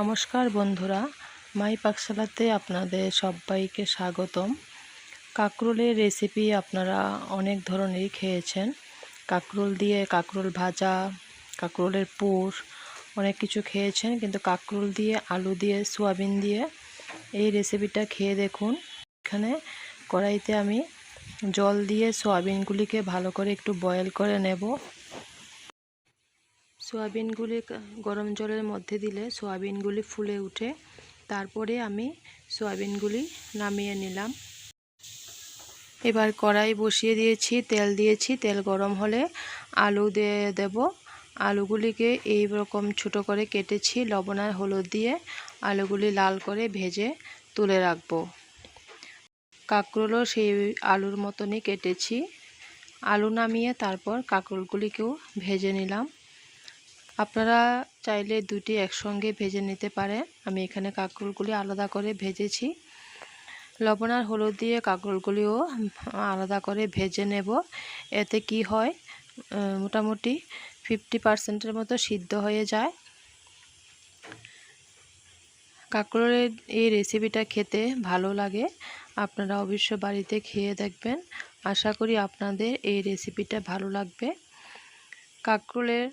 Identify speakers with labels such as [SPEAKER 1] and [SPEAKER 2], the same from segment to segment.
[SPEAKER 1] নমস্কার বন্ধুরা, মাই পাকশালাতে আপনাদের সবাইকে স্বাগতম। কাঁকরোলের রেসিপি আপনারা অনেক ধরনেরই খেয়েছেন। কাঁকরোল দিয়ে কাঁকরোল ভাজা, কাঁকরোলের পুর, অনেক কিছু খেয়েছেন। কিন্তু কাঁকরোল দিয়ে আলু দিয়ে, সোয়াবিন দিয়ে এই রেসিপিটা খেয়ে দেখুন। এখানে কড়াইতে আমি জল দিয়ে সোয়াবিনগুলিকে ভালো করে একটু বয়েল করে নেব। সোয়াবিনগুলি গরম জলের মধ্যে দিলে সোয়াবিনগুলি ফুলে উঠে। তারপরে আমি সোয়াবিনগুলি নামিয়ে নিলাম। এবার কড়াই বসিয়ে দিয়েছি, তেল দিয়েছি। তেল গরম হলে আলু দিয়ে দেব। আলুগুলিকে এই রকম ছোটো করে কেটেছি, লবণ আর হলুদ দিয়ে। আলুগুলি লাল করে ভেজে তুলে রাখব। কাঁকরোলও সেই আলুর মতনই কেটেছি। আলু নামিয়ে তারপর কাঁকরোলগুলিকেও ভেজে নিলাম। আপনারা চাইলে দুটি একসঙ্গে ভেজে নিতে পারেন। আমি এখানে কাঁকরোলগুলি আলাদা করে ভেজেছি। লবণ আর হলুদ দিয়ে কাঁকরোলগুলিও আলাদা করে ভেজে নেব। এতে কি হয়? মোটামুটি ফিফটি পার্সেন্টের মতো সিদ্ধ হয়ে যায়। কাঁকরোলের এই রেসিপিটা খেতে ভালো লাগে। আপনারা অবশ্য বাড়িতে খেয়ে দেখবেন। আশা করি আপনাদের এই রেসিপিটা ভালো লাগবে। কাঁকরোলের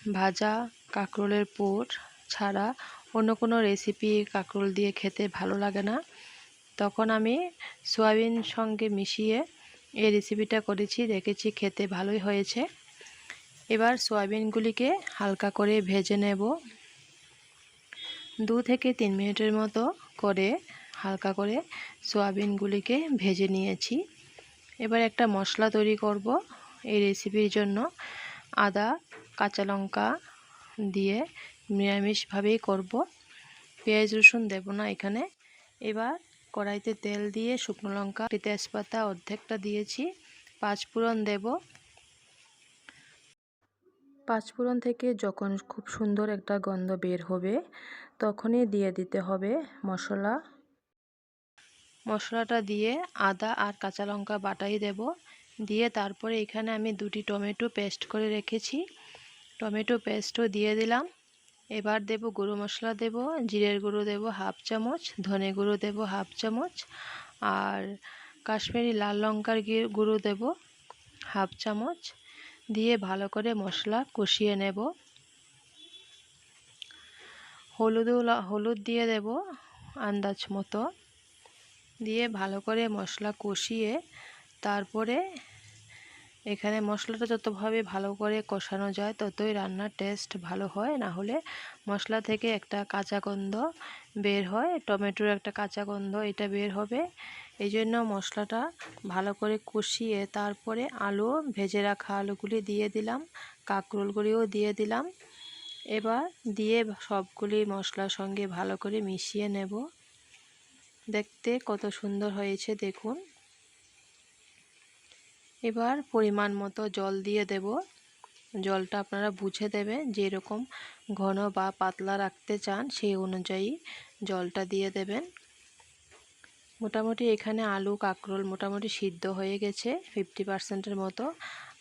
[SPEAKER 1] ভাজা কাঁকরোলের পোট ছাড়া অন্য কোনো রেসিপি কাঁকরোল দিয়ে খেতে ভালো লাগে না। তখন আমি সয়াবিন সঙ্গে মিশিয়ে এই রেসিপিটা করেছি, দেখেছি খেতে ভালোই হয়েছে। এবার সয়াবিনগুলিকে হালকা করে ভেজে নেব। দু থেকে তিন মিনিটের মতো করে হালকা করে সয়াবিনগুলিকে ভেজে নিয়েছি। এবার একটা মশলা তৈরি করব এই রেসিপির জন্য। আদা কাঁচা লঙ্কা দিয়ে নিরামিষভাবেই করব। পেঁয়াজ, রসুন দেব না এখানে। এবার কড়াইতে তেল দিয়ে শুকনো লঙ্কা, তেজপাতা অর্ধেকটা দিয়েছি। পাঁচফোড়ন দেব। পাঁচফোড়ন থেকে যখন খুব সুন্দর একটা গন্ধ বের হবে, তখনই দিয়ে দিতে হবে মশলা। মশলাটা দিয়ে আদা আর কাঁচা লঙ্কা বাটাই দেব। দিয়ে তারপরে এখানে আমি দুটি টমেটো পেস্ট করে রেখেছি। টমেটো পেস্টও দিয়ে দিলাম। এবার দেব গুঁড়ো মশলা দেব, জিরের গুঁড়ো দেব হাফ চামচ, ধনে গুঁড়ো দেব হাফ চামচ, আর কাশ্মীরি লাল লঙ্কার গুঁড়ো দেব হাফ চামচ। দিয়ে ভালো করে মশলা কষিয়ে নেব। হলুদ হলুদ দিয়ে দেব আন্দাজ মতো। দিয়ে ভালো করে মশলা কষিয়ে তারপরে এখানে মশলাটা যতভাবে ভালো করে কষানো যায়, ততই রান্নার টেস্ট ভালো হয়। না হলে মশলা থেকে একটা কাঁচা গন্ধ বের হয়, টমেটোর একটা কাঁচা গন্ধ, এটা বের হবে। এই জন্য মশলাটা ভালো করে কষিয়ে তারপরে আলু, ভেজে রাখা আলুগুলি দিয়ে দিলাম কাঁকরোলগুলিও দিয়ে দিলাম। এবার দিয়ে সবগুলি মশলার সঙ্গে ভালো করে মিশিয়ে নেব। দেখতে কত সুন্দর হয়েছে, দেখুন। এবার পরিমাণ মতো জল দিয়ে দেব। জলটা আপনারা বুঝে দেবেন যেরকম ঘন বা পাতলা রাখতে চান সেই অনুযায়ী জলটা দিয়ে দেবেন। মোটামুটি এখানে আলু, কাঁকরোল মোটামুটি সিদ্ধ হয়ে গেছে ফিফটি পার্সেন্টের মতো।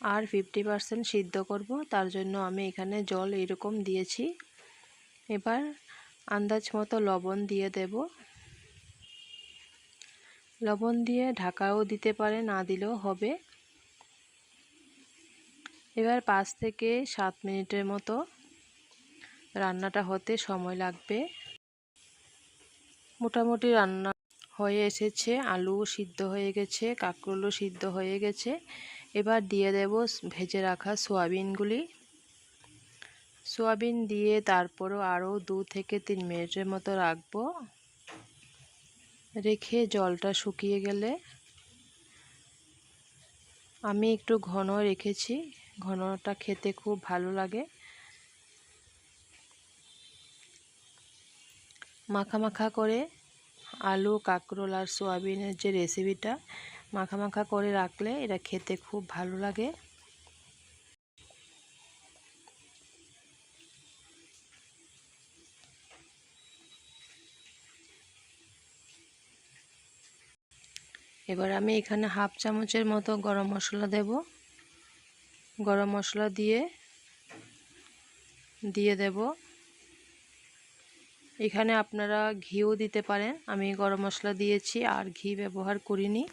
[SPEAKER 1] আর ফিফটি পার্সেন্ট সিদ্ধ করব, তার জন্য আমি এখানে জল এরকম দিয়েছি। এবার আন্দাজ মতো লবণ দিয়ে দেব। লবণ দিয়ে ঢাকাও দিতে পারে, না দিলেও হবে। এবার পাঁচ থেকে সাত মিনিটের মতো রান্নাটা হতে সময় লাগবে। মোটামুটি রান্না হয়ে এসেছে, আলু সিদ্ধ হয়ে গেছে, কাঁকরোলও সিদ্ধ হয়ে গেছে। এবার দিয়ে দেব ভেজে রাখা সোয়াবিনগুলি। সোয়াবিন দিয়ে তারপরও আরও দু থেকে তিন মিনিটের মতো রাখব। রেখে জলটা শুকিয়ে গেলে আমি একটু ঘন রেখেছি। ঘনটা খেতে খুব ভালো লাগে। মাখা মাখা করে আলু, কাঁকরোল আর সোয়াবিনের যে রেসিপিটা মাখা মাখা করে রাখলে এটা খেতে খুব ভালো লাগে। এবার আমি এখানে হাফ চামচের মতো গরম মশলা দেব। গরম মশলা দিয়ে দিয়ে দেব। এখানে আপনারা ঘিও দিতে পারেন। আমি গরম মশলা দিয়েছি, আর ঘি ব্যবহার করিনি।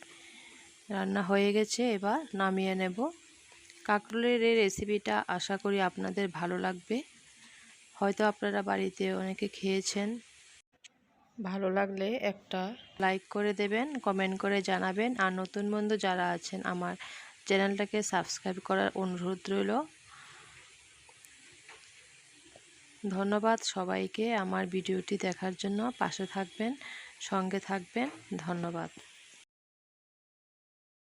[SPEAKER 1] রান্না হয়ে গেছে, এবার নামিয়ে নেব। কাঁকরোলের এই রেসিপিটা আশা করি আপনাদের ভালো লাগবে। হয়তো আপনারা বাড়িতে অনেকে খেয়েছেন। ভালো লাগলে একটা লাইক করে দেবেন কমেন্ট করে জানাবেন। আর নতুন বন্ধু যারা আছেন, আমার চ্যানেলটাকে সাবস্ক্রাইব করার অনুরোধ রইল। ধন্যবাদ সবাইকে আমার ভিডিওটি দেখার জন্য। পাশে থাকবেন, সঙ্গে থাকবেন। ধন্যবাদ।